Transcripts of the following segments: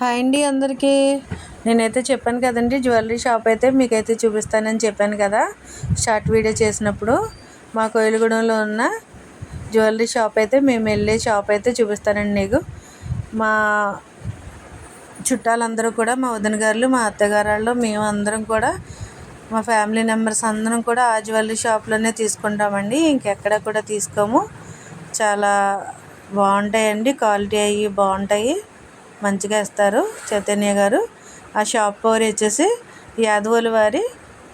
Hi అండి అందరికీ. నేనైతే చెప్పాను కదండి జ్యువెలరీ షాప్ అయితే మీకైతే చూపిస్తానని చెప్పాను కదా షార్ట్ వీడియో చేసినప్పుడు. మా కోయిలగూడెంలో ఉన్న జ్యువెలరీ షాప్ అయితే మేము వెళ్ళే షాప్ అయితే చూపిస్తానండి నీకు. మా చుట్టాలందరూ కూడా మా వదిన గారులు మా అత్తగారాళ్ళు మేము అందరం కూడా మా ఫ్యామిలీ మెంబర్స్ అందరం కూడా ఆ జ్యువెలరీ షాప్లోనే తీసుకుంటామండి. ఇంకెక్కడ కూడా తీసుకోము. చాలా బాగుంటాయండి క్వాలిటీ అవి బాగుంటాయి. మంచిగా ఇస్తారు చైతన్య గారు ఆ షాప్ పేరు వచ్చేసి యాదవుల వారి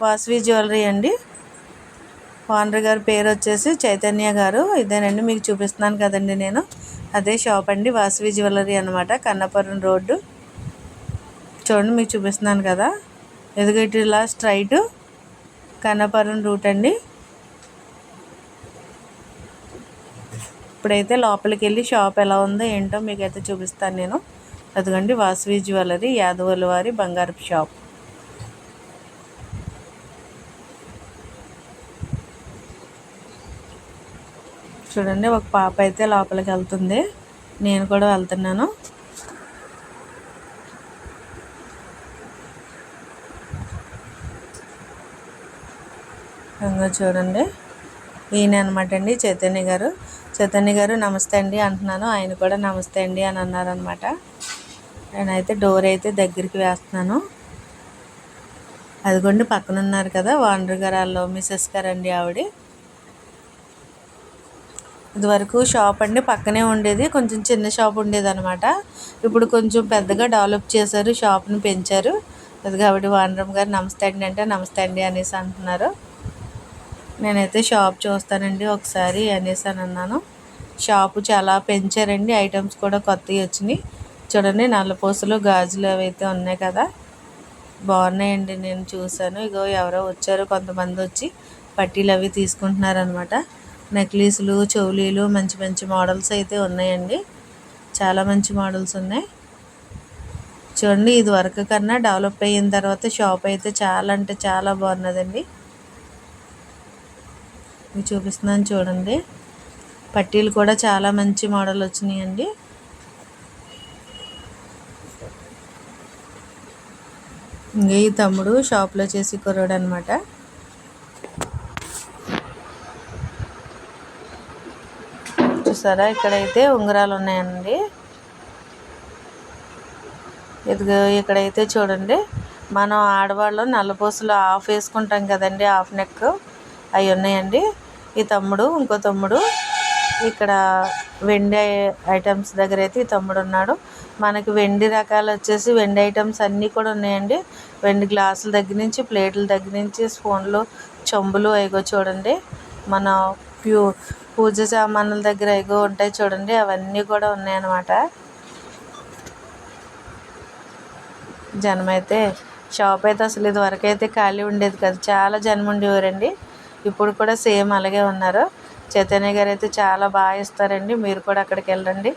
వాసవి జ్యువెలరీ అండి. ఓనర్ గారి పేరు వచ్చేసి చైతన్య గారు. ఇదేనండి మీకు చూపిస్తున్నాను కదండి నేను. అదే షాప్ అండి వాసవి జ్యువెలరీ అనమాట కన్నపురం రోడ్డు. చూడండి మీకు చూపిస్తున్నాను కదా. ఎదుగుటి ఇలా స్ట్రైట్ కన్నపురం రూట్ అండి. ఇప్పుడైతే లోపలికి వెళ్ళి షాప్ ఎలా ఉందో ఏంటో మీకైతే చూపిస్తాను నేను. అదిగండి వాసవి జ్యువెలరీ యాదవుల వారి బంగారపు షాప్. చూడండి ఒక పాప అయితే లోపలికి వెళ్తుంది. నేను కూడా వెళ్తున్నాను. చూడండి ఈయన అనమాట అండి చైతన్య గారు. చైతన్య గారు నమస్తే అండి అంటున్నాను. ఆయన కూడా నమస్తే అండి అని అన్నారనమాట నేనైతే డోర్ అయితే దగ్గరికి వేస్తున్నాను. అదిగోండి పక్కన ఉన్నారు కదా వాండర్ గారు వాళ్ళు మిస్సెస్ గారు అండి ఆవిడ. ఇదివరకు షాప్ అండి పక్కనే ఉండేది కొంచెం చిన్న షాప్ ఉండేది అనమాట ఇప్పుడు కొంచెం పెద్దగా డెవలప్ చేశారు షాప్ని పెంచారు. అది కాబట్టి వానరమ్మ గారు నమస్తే అండి అంటే నమస్తే అండి అనేసి అంటున్నారు. నేనైతే షాప్ చూస్తానండి ఒకసారి అనేసి అని అన్నాను. షాపు చాలా పెంచారండి ఐటమ్స్ కూడా కొత్తవి వచ్చినాయి. చూడండి నల్లపూసలు గాజులు అవి అయితే ఉన్నాయి కదా. బాగున్నాయండి నేను చూశాను. ఇగో ఎవరో వచ్చారు కొంతమంది వచ్చి పట్టీలు అవి తీసుకుంటున్నారనమాట నెక్లెస్లు చెవులీలు మంచి మంచి మోడల్స్ అయితే ఉన్నాయండి. చాలా మంచి మోడల్స్ ఉన్నాయి. చూడండి ఇది వరకు కన్నా డెవలప్ అయిన తర్వాత షాప్ అయితే చాలా అంటే చాలా బాగున్నదండి. మీకు చూపిస్తున్నాను చూడండి. పట్టీలు కూడా చాలా మంచి మోడల్ వచ్చినాయండి. ఇంకా ఈ తమ్ముడు షాప్లో చేసి కుర్రాడు అనమాట చూసారా? ఇక్కడైతే ఉంగరాలు ఉన్నాయండి ఇదిగో ఇక్కడైతే చూడండి. మనం ఆడవాళ్ళు నల్లపూసలు ఆఫ్ వేసుకుంటాం కదండి ఆఫ్ నెక్ అవి ఉన్నాయండి ఈ తమ్ముడు ఇంకో తమ్ముడు ఇక్కడ వెండి ఐటమ్స్ దగ్గర అయితే ఈ తమ్ముడు ఉన్నాడు మనకి వెండి రకాలు వచ్చేసి వెండి ఐటమ్స్ అన్నీ కూడా ఉన్నాయండి. వెండి గ్లాసుల దగ్గర నుంచి ప్లేట్ల దగ్గర నుంచి స్పూన్లు చెంబులు అవిగో చూడండి. మన ప్యూ పూజ సామాన్ల దగ్గర ఎగో ఉంటాయి చూడండి. అవన్నీ కూడా ఉన్నాయన్నమాట. జనం అయితే షాప్ అయితే అసలు ఇది వరకు అయితే ఖాళీ ఉండేది కాదు. చాలా జనం ఉండేవారండి. ఇప్పుడు కూడా సేమ్ అలాగే ఉన్నారు. చైతన్య గారు అయితే చాలా బాగా ఇస్తారండి. మీరు కూడా అక్కడికి వెళ్ళండి.